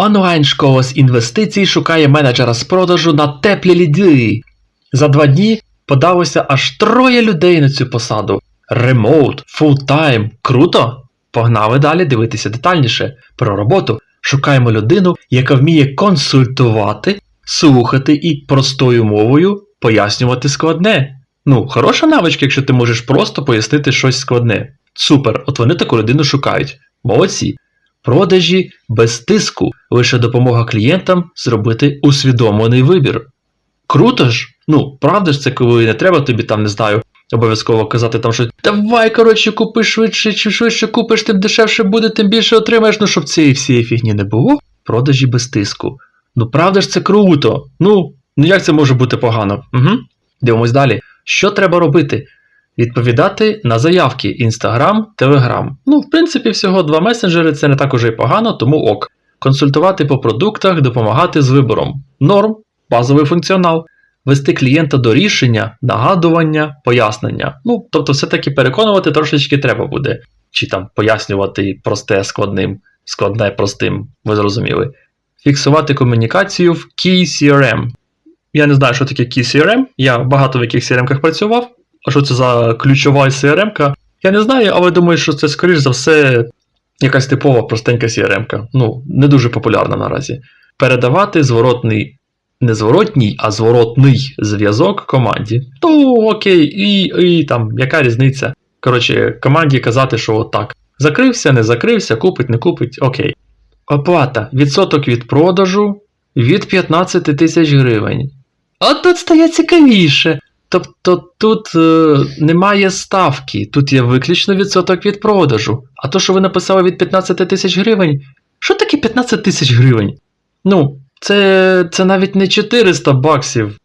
Онлайн-школа з інвестицій шукає менеджера з продажу на теплі ліди. За два дні подалося аж троє людей на цю посаду. Ремоут, фултайм. Круто? Погнали далі дивитися детальніше. Про роботу шукаємо людину, яка вміє консультувати, слухати і простою мовою пояснювати складне. Ну, хороша навичка, якщо ти можеш просто пояснити щось складне. Супер, от вони таку людину шукають. Молодці. Продажі без тиску, лише допомога клієнтам зробити усвідомлений вибір. Круто ж? Ну, правда ж це, коли не треба тобі там, не знаю, обов'язково казати там щось. Давай, коротше, купи швидше, чим швидше купиш, тим дешевше буде, тим більше отримаєш. Ну, щоб цієї всієї фігні не було. Продажі без тиску. Ну, правда ж це круто. Ну, ну як це може бути погано? Угу. Дивимось далі. Що треба робити? Відповідати на заявки Instagram, Telegram. Ну, в принципі, всього два месенджери це не так уже й погано, тому ок. Консультувати по продуктах, допомагати з вибором. Норм, базовий функціонал. Вести клієнта до рішення, нагадування, пояснення. Ну, тобто, все-таки переконувати трошечки треба буде. Чи там пояснювати просте складним, складне простим, ви зрозуміли. Фіксувати комунікацію в Key CRM. Я не знаю, що таке Key CRM. Я багато в яких CRM-ках працював. А що це за ключова CRM-ка? Я не знаю, але думаю, що це, скоріш за все, якась типова простенька CRM-ка. Ну, не дуже популярна наразі. Передавати зворотний, не зворотній, а зворотний зв'язок команді. То окей, і, і там, яка різниця? Коротше, команді казати, що отак. Закрився, не закрився, купить, не купить, окей. Оплата. Відсоток від продажу від 15 тисяч гривень. От тут стає цікавіше. Тобто тут е, немає ставки, тут є виключно відсоток від продажу. А то, що ви написали від 15 тисяч гривень, що таке 15 тисяч гривень? Ну, це, це навіть не 400 баксів.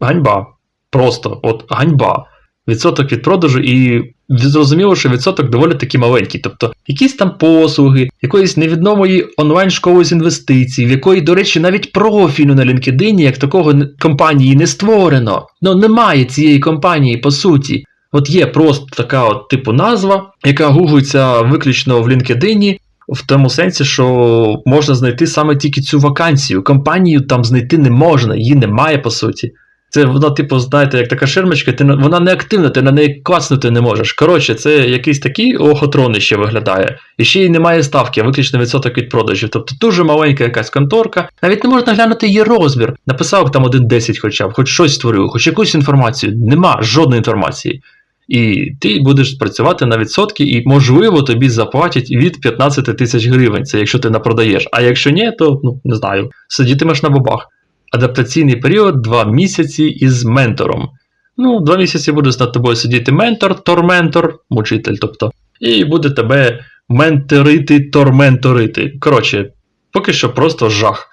Ганьба. Просто, от ганьба. Відсоток від продажу, і зрозуміло, що відсоток доволі таки маленький. Тобто, якісь там послуги, якоїсь невідомої онлайн-школи з інвестицій, в якої, до речі, навіть профілю на LinkedIn, як такого компанії не створено. Ну немає цієї компанії по суті. От є просто така от типу назва, яка гуглиться виключно в LinkedIn, в тому сенсі, що можна знайти саме тільки цю вакансію. Компанію там знайти не можна, її немає по суті. Це вона, типу, знаєте, як така ширмочка, ти, вона не активна, ти на неї класнути не можеш. Коротше, це якийсь такий охотрон ще виглядає. І ще й немає ставки, виключно відсоток від продажів. Тобто дуже маленька якась конторка. Навіть не можна глянути її розмір. Написав там 1.10 хоча б, хоч щось створив, хоч якусь інформацію. Нема жодної інформації. І ти будеш працювати на відсотки, і можливо тобі заплатять від 15 тисяч гривень. Це якщо ти не продаєш. А якщо ні, то ну не знаю, сидітимеш на бабах. Адаптаційний період 2 місяці із ментором. Ну, 2 місяці буде над тобою сидіти ментор, торментор, мучитель, тобто, і буде тебе менторити, торменторити. Коротше, поки що просто жах.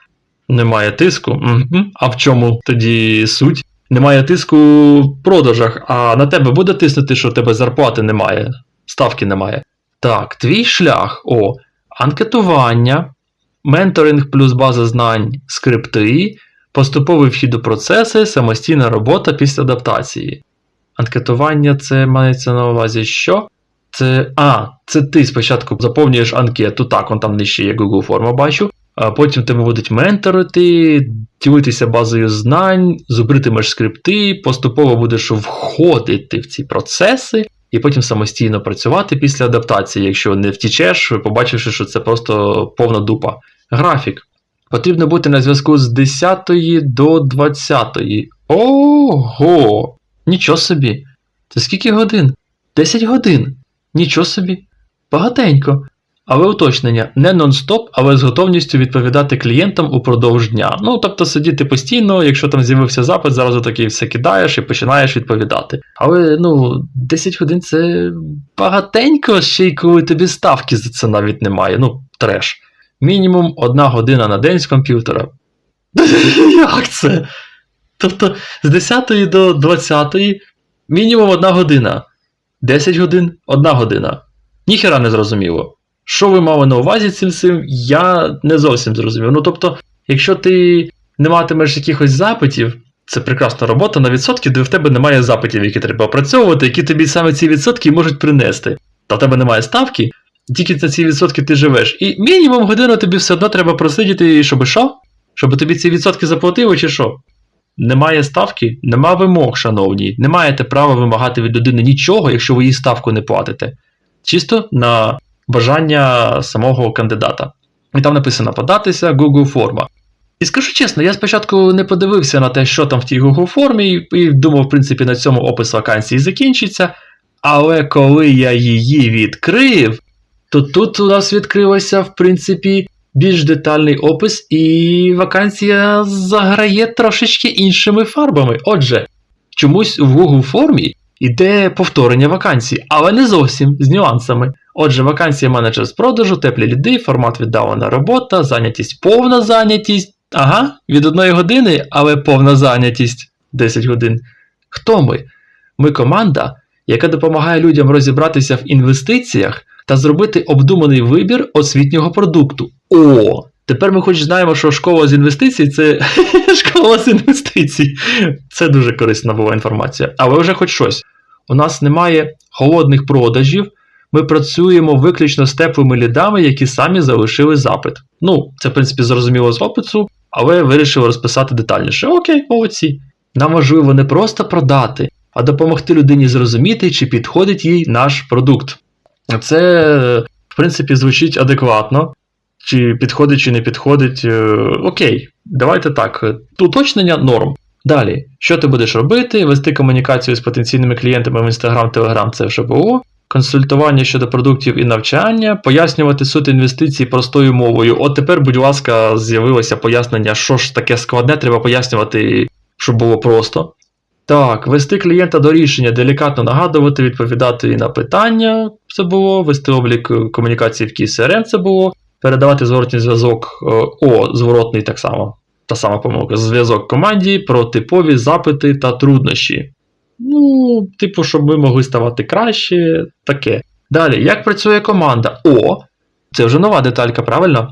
Немає тиску. Угу. А в чому тоді суть? Немає тиску в продажах, а на тебе буде тиснути, що в тебе зарплати немає, ставки немає. Так, твій шлях. О, анкетування, менторинг плюс база знань, скрипти, поступовий вхід у процеси, самостійна робота після адаптації. Анкетування це мається на увазі що? Це. А, це ти спочатку заповнюєш анкету, так, он там нижче є Google форма, бачу. А потім тебе будуть менторити, ділитися базою знань, зубритимеш скрипти, поступово будеш входити в ці процеси, і потім самостійно працювати після адаптації, якщо не втічеш, побачивши, що це просто повна дупа. Графік. Потрібно бути на зв'язку з 10 до 20. Ого! Нічого собі. Це скільки годин? 10 годин. Нічого собі. Багатенько. Але уточнення, не нон-стоп, але з готовністю відповідати клієнтам упродовж дня. Ну, тобто сидіти постійно, якщо там з'явився запит, зразу таки все кидаєш і починаєш відповідати. Але ну, 10 годин це багатенько, ще й коли тобі ставки за це навіть немає. Ну, треш. Мінімум одна година на день з комп'ютера. Як це? Тобто з 10 до 20 мінімум одна година. 10 годин одна година. Ніхера не зрозуміло. Що ви мали на увазі цим цим, я не зовсім зрозумів. Ну тобто, якщо ти не матимеш якихось запитів, це прекрасна робота на відсотки, де в тебе немає запитів, які треба опрацьовувати, які тобі саме ці відсотки можуть принести. Та в тебе немає ставки, Тільки на ці відсотки ти живеш. І мінімум годину тобі все одно треба просидіти, щоб що? Щоб тобі ці відсотки заплатили, чи що? Немає ставки, нема вимог, шановні. Не маєте права вимагати від людини нічого, якщо ви їй ставку не платите. Чисто на бажання самого кандидата. І там написано податися Google форма. І скажу чесно, я спочатку не подивився на те, що там в тій Google формі, і, думав, в принципі, на цьому опис вакансії закінчиться. Але коли я її відкрив, то тут у нас відкрився, в принципі, більш детальний опис, і вакансія заграє трошечки іншими фарбами. Отже, чомусь в Google формі йде повторення вакансій, але не зовсім з нюансами. Отже, вакансія менеджер з продажу, теплі ліди, формат віддалена робота, зайнятість, повна зайнятість. Ага, від одної години, але повна зайнятість 10 годин. Хто ми? Ми команда, яка допомагає людям розібратися в інвестиціях та зробити обдуманий вибір освітнього продукту. О! Тепер ми хоч знаємо, що школа з інвестицій це школа з інвестицій. Це дуже корисна була інформація. Але вже хоч щось. У нас немає холодних продажів. Ми працюємо виключно з теплими лідами, які самі залишили запит. Ну, це, в принципі, зрозуміло з опису, але вирішили розписати детальніше. Окей, молодці. Нам важливо не просто продати, а допомогти людині зрозуміти, чи підходить їй наш продукт. Це, в принципі, звучить адекватно. Чи підходить, чи не підходить. Е, Окей, давайте так. Уточнення норм. Далі, що ти будеш робити? Вести комунікацію з потенційними клієнтами в Instagram, Telegram, це вже було. Консультування щодо продуктів і навчання, пояснювати суть інвестицій простою мовою. От тепер, будь ласка, з'явилося пояснення, що ж таке складне, треба пояснювати, щоб було просто. Так, вести клієнта до рішення, делікатно нагадувати, відповідати на питання, це було, вести облік е, комунікації в KCRM, це було, передавати зворотній зв'язок, е, о, зворотний так само, та сама помилка, зв'язок команді про типові запити та труднощі. Ну, типу, щоб ми могли ставати краще, таке. Далі, як працює команда? О, це вже нова деталька, правильно?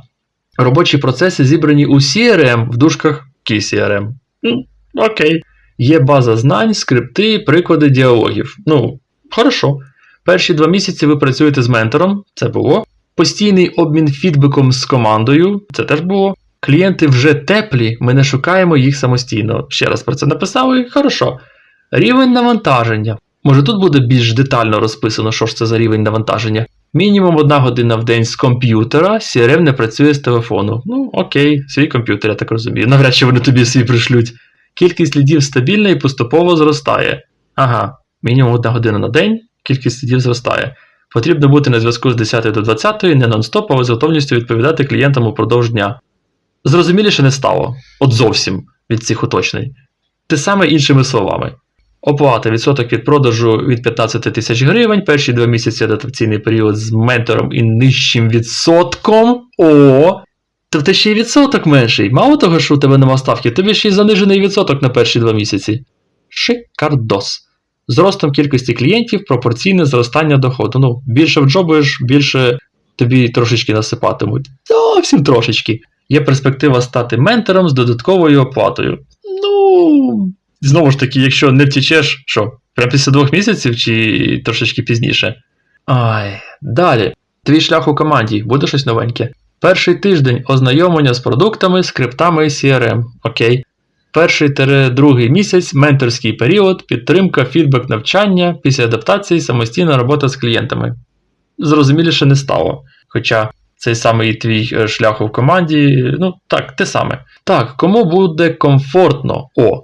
Робочі процеси зібрані у CRM в дужках KCRM. Ну, окей. Є база знань, скрипти, приклади діалогів. Ну, хорошо. Перші два місяці ви працюєте з ментором, це було. Постійний обмін фідбеком з командою, це теж було. Клієнти вже теплі, ми не шукаємо їх самостійно. Ще раз про це написали, хорошо. Рівень навантаження. Може тут буде більш детально розписано, що ж це за рівень навантаження. Мінімум одна година в день з комп'ютера, CRM не працює з телефону. Ну, окей, свій комп'ютер, я так розумію. Навряд чи вони тобі свій пришлють. Кількість лідів стабільна і поступово зростає. Ага, мінімум одна година на день, кількість лідів зростає. Потрібно бути на зв'язку з 10 до 20, не нон-стоп, але з готовністю відповідати клієнтам упродовж дня. Зрозуміліше не стало, от зовсім від цих уточнень. Те саме іншими словами. Оплата відсоток від продажу від 15 тисяч гривень, перші два місяці адаптаційний період з ментором і нижчим відсотком. О! Тобто ще й відсоток менший. Мало того, що у тебе нема ставки, тобі ще й занижений відсоток на перші два місяці. Шикардос. З ростом кількості клієнтів пропорційне зростання доходу. Ну, більше вджобуєш, більше тобі трошечки насипатимуть. Зовсім трошечки. Є перспектива стати ментором з додатковою оплатою. Ну, знову ж таки, якщо не втічеш, що? Прямо після двох місяців чи трошечки пізніше. Ай, далі. Твій шлях у команді, буде щось новеньке. Перший тиждень ознайомлення з продуктами, скриптами і CRM. Окей. Перший другий місяць менторський період, підтримка, фідбек навчання, після адаптації, самостійна робота з клієнтами. Зрозуміліше не стало. Хоча цей самий твій е, шлях у команді, ну так, те саме. Так, кому буде комфортно? О,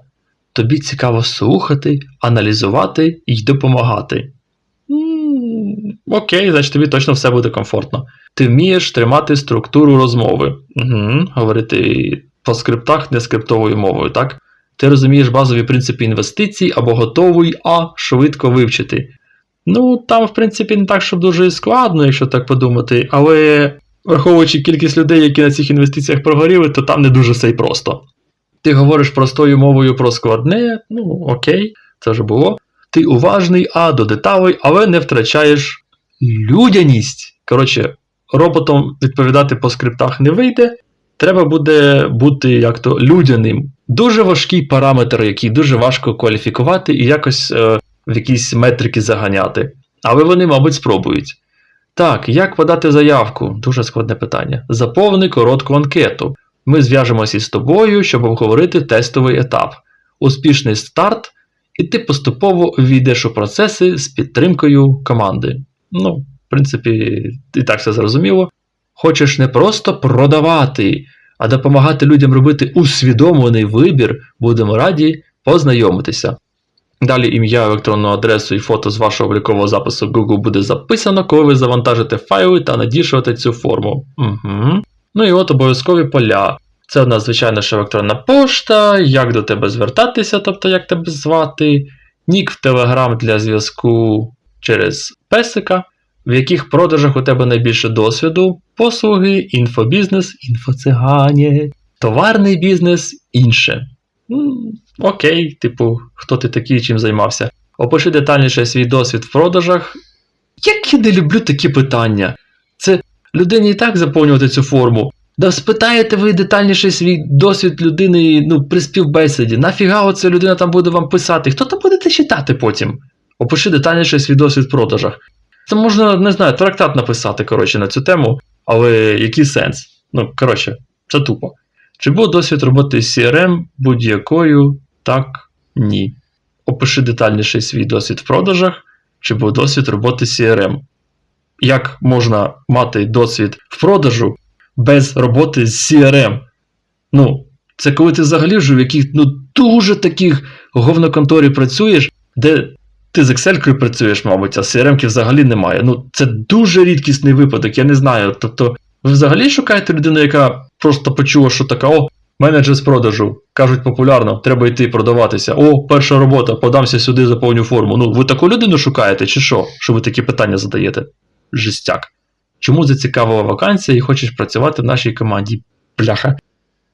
тобі цікаво слухати, аналізувати і допомагати. Окей, значить тобі точно все буде комфортно. Ти вмієш тримати структуру розмови. Угу, Говорити по скриптах не скриптовою мовою, так? Ти розумієш базові принципи інвестицій або готовий А швидко вивчити. Ну, там, в принципі, не так, щоб дуже складно, якщо так подумати, але враховуючи кількість людей, які на цих інвестиціях прогоріли, то там не дуже все й просто. Ти говориш простою мовою про складне, ну окей, це вже було. Ти уважний, а до деталей, але не втрачаєш людяність. Коротше, роботом відповідати по скриптах не вийде. Треба буде бути як то людяним. Дуже важкий параметр, який дуже важко кваліфікувати і якось е, в якісь метрики заганяти. Але вони, мабуть, спробують. Так, як подати заявку? Дуже складне питання. Заповни коротку анкету. Ми зв'яжемося із тобою, щоб обговорити тестовий етап. Успішний старт, і ти поступово війдеш у процеси з підтримкою команди. Ну, в принципі, і так все зрозуміло. Хочеш не просто продавати, а допомагати людям робити усвідомлений вибір, будемо раді познайомитися. Далі ім'я, електронну адресу і фото з вашого облікового запису Google буде записано, коли ви завантажите файли та надішуєте цю форму. Угу. Ну і от обов'язкові поля. Це у нас, звичайно, ж електронна пошта, як до тебе звертатися, тобто як тебе звати, нік в Telegram для зв'язку через песика, в яких продажах у тебе найбільше досвіду, послуги, інфобізнес, інфоцигані, товарний бізнес, інше. М, Окей, типу, хто ти такий, чим займався. Опиши детальніше свій досвід в продажах. Як я не люблю такі питання. Це людині і так заповнювати цю форму. Да спитаєте ви детальніше свій досвід людини ну, при співбесіді. Нафіга оця людина там буде вам писати? Хто там будете читати потім? Опиши детальніше свій досвід в продажах. Це можна, не знаю, трактат написати, коротше, на цю тему, але який сенс? Ну, коротше, це тупо. Чи був досвід роботи з CRM будь-якою? Так, ні. Опиши детальніше свій досвід в продажах, чи був досвід роботи з CRM. Як можна мати досвід в продажу без роботи з CRM? Ну, це коли ти взагалі вже в яких ну, дуже таких говноконторі працюєш, де ти з Excel працюєш, мабуть, а CRM-ки взагалі немає. Ну, це дуже рідкісний випадок, я не знаю. Тобто, ви взагалі шукаєте людину, яка просто почула, що така, о, менеджер з продажу. Кажуть популярно, треба йти продаватися. О, перша робота, подамся сюди, заповню форму. Ну, ви таку людину шукаєте, чи що? Що ви такі питання задаєте? Жестяк. Чому зацікавила вакансія і хочеш працювати в нашій команді? Бляха.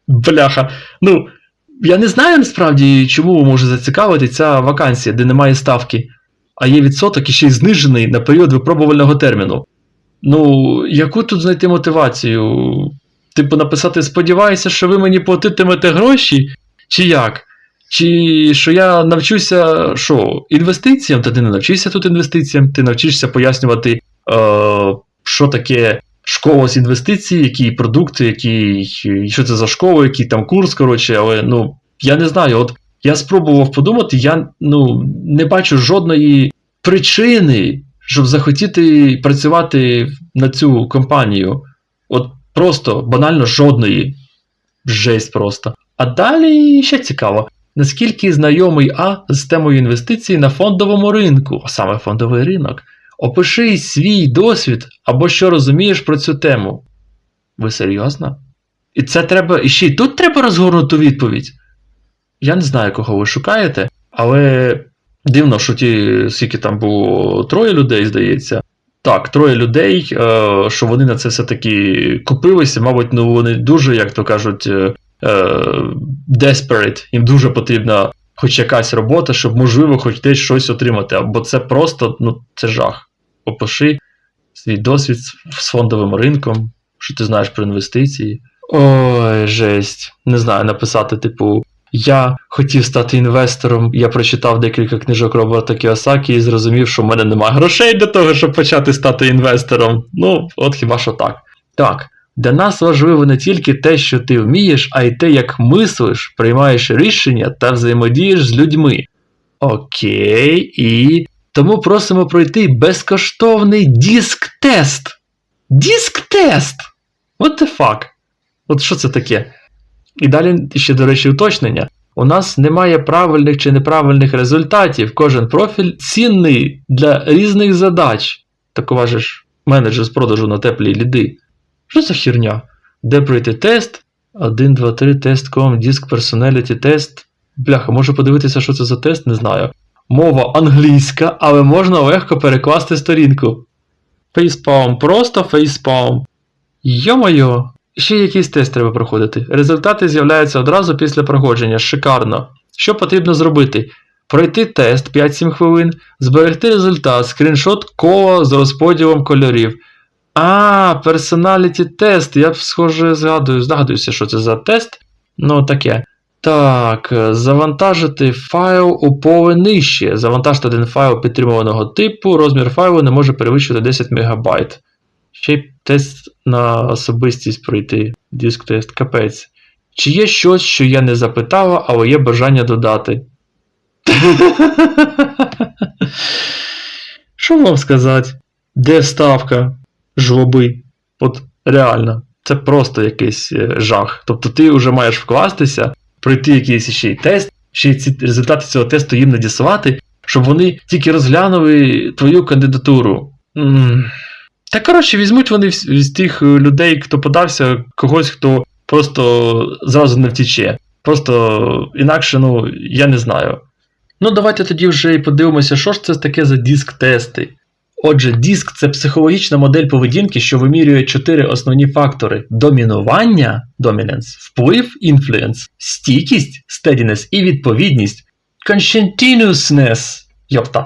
Бляха. Ну, я не знаю насправді, чому може зацікавити ця вакансія, де немає ставки, а є відсоток і ще й знижений на період випробувального терміну. Ну, яку тут знайти мотивацію? Типу, написати, сподіваюся, що ви мені платитимете гроші? Чи як? Чи що я навчуся що, інвестиціям? Та ти не навчишся тут інвестиціям, ти навчишся пояснювати, е, що таке школа з інвестицій, які продукти, які, що це за школа, який там курс, коротше, але ну, я не знаю. От я спробував подумати, я ну, не бачу жодної причини, щоб захотіти працювати на цю компанію. От просто банально жодної. Жесть просто. А далі ще цікаво, наскільки знайомий А з темою інвестицій на фондовому ринку, а саме фондовий ринок. Опиши свій досвід або що розумієш про цю тему. Ви серйозно? І це треба. І ще й тут треба розгорнуту відповідь. Я не знаю, кого ви шукаєте, але дивно, що ті, скільки там було троє людей, здається. Так, троє людей, е, що вони на це все-таки купилися, мабуть, ну вони дуже, як то кажуть, е, е, desperate, їм дуже потрібна хоч якась робота, щоб, можливо, хоч десь щось отримати. Або це просто, ну, це жах. Опиши свій досвід з фондовим ринком, що ти знаєш про інвестиції. Ой, жесть. Не знаю, написати, типу, я хотів стати інвестором, я прочитав декілька книжок Роберта Кіосакі і зрозумів, що в мене немає грошей для того, щоб почати стати інвестором. Ну, от хіба що так. Так, для нас важливо не тільки те, що ти вмієш, а й те, як мислиш, приймаєш рішення та взаємодієш з людьми. Окей, і тому просимо пройти безкоштовний диск-тест. Диск-тест! What the fuck? От що це таке? І далі ще, до речі, уточнення. У нас немає правильних чи неправильних результатів. Кожен профіль цінний для різних задач. Так уважиш менеджер з продажу на теплі ліди. Що за херня? Де пройти тест? 1, 2, 3, тест.com, диск personality тест. Бляха, можу подивитися, що це за тест, не знаю. Мова англійська, але можна легко перекласти сторінку. Фейспалм, просто фейспалм. Йо-моє, ще якийсь тест треба проходити. Результати з'являються одразу після проходження. Шикарно. Що потрібно зробити? Пройти тест 5-7 хвилин, зберегти результат, скріншот кола з розподілом кольорів. А, персоналіті тест. Я схоже згадую, здогадуюся, що це за тест. Ну, таке. Так, завантажити файл у поле нижче. Завантажити один файл підтримуваного типу, розмір файлу не може перевищувати 10 МБ. Ще й тест на особистість пройти. Диск тест, капець. Чи є щось, що я не запитала, але є бажання додати? Що вам сказати? Де ставка? Жлоби. От реально, це просто якийсь е, жах. Тобто ти вже маєш вкластися, пройти якийсь ще й тест, ще й ці результати цього тесту їм надіслати, щоб вони тільки розглянули твою кандидатуру. Та коротше, візьмуть вони з, з тих е, людей, хто подався, когось, хто просто зразу не втіче. Просто інакше, ну, я не знаю. Ну, давайте тоді вже і подивимося, що ж це таке за диск-тести. Отже, диск це психологічна модель поведінки, що вимірює чотири основні фактори: домінування dominance, вплив influence, стійкість steadiness і відповідність conscientiousness. Йопта.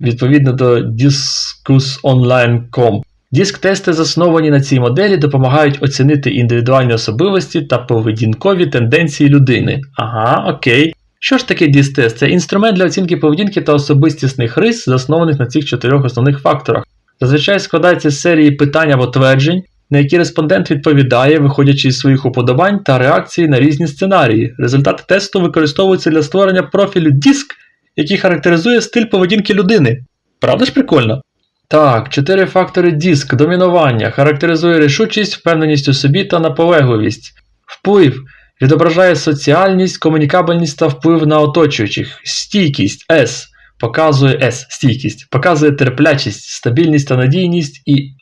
Відповідно до discussonline.com. Диск-тести, засновані на цій моделі, допомагають оцінити індивідуальні особливості та поведінкові тенденції людини. Ага, окей. Що ж таке діст-тест? Це інструмент для оцінки поведінки та особистісних рис, заснованих на цих чотирьох основних факторах. Зазвичай складається з серії питань або тверджень, на які респондент відповідає, виходячи із своїх уподобань та реакцій на різні сценарії. Результати тесту використовуються для створення профілю диск, який характеризує стиль поведінки людини. Правда ж прикольно? Так, чотири фактори диск, домінування, характеризує рішучість, впевненість у собі та наполегливість. Вплив відображає соціальність, комунікабельність та вплив на оточуючих. Стійкість S показує S, стійкість, показує терплячість, стабільність та надійність і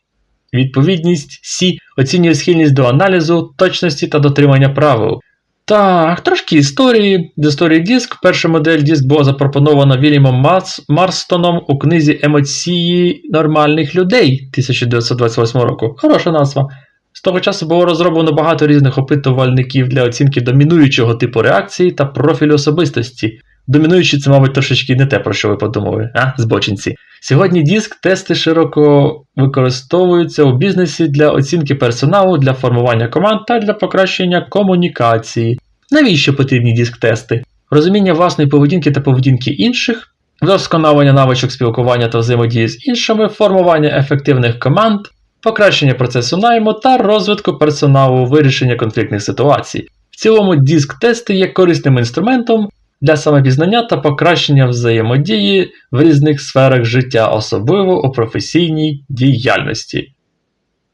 відповідність C оцінює схильність до аналізу, точності та дотримання правил. Так, трошки історії. З історії диск. Перша модель диск була запропонована Вільямом Марс, Марстоном у книзі Емоції нормальних людей 1928 року. Хороша назва. З того часу було розроблено багато різних опитувальників для оцінки домінуючого типу реакції та профілю особистості. Домінуючий це, мабуть, трошечки не те, про що ви подумали, а, збочинці. Сьогодні диск тести широко використовуються у бізнесі для оцінки персоналу, для формування команд та для покращення комунікації. Навіщо потрібні диск-тести? Розуміння власної поведінки та поведінки інших, вдосконалення навичок спілкування та взаємодії з іншими, формування ефективних команд, покращення процесу найму та розвитку персоналу, вирішення конфліктних ситуацій. В цілому диск-тести є корисним інструментом для самопізнання та покращення взаємодії в різних сферах життя, особливо у професійній діяльності.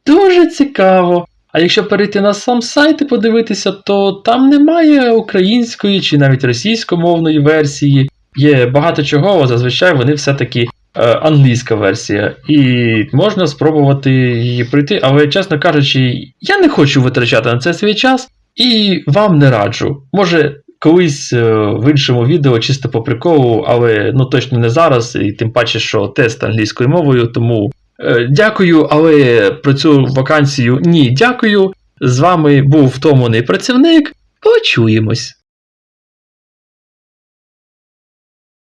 Дуже цікаво. А якщо перейти на сам сайт і подивитися, то там немає української чи навіть російськомовної версії. Є багато чого, зазвичай вони все-таки англійська версія. І можна спробувати її пройти, але, чесно кажучи, я не хочу витрачати на це свій час і вам не раджу. Може, колись е, в іншому відео, чисто по приколу, але ну точно не зараз, і тим паче, що тест англійською мовою, тому е, дякую, але про цю вакансію ні, дякую. З вами був втомлений працівник. Почуємось.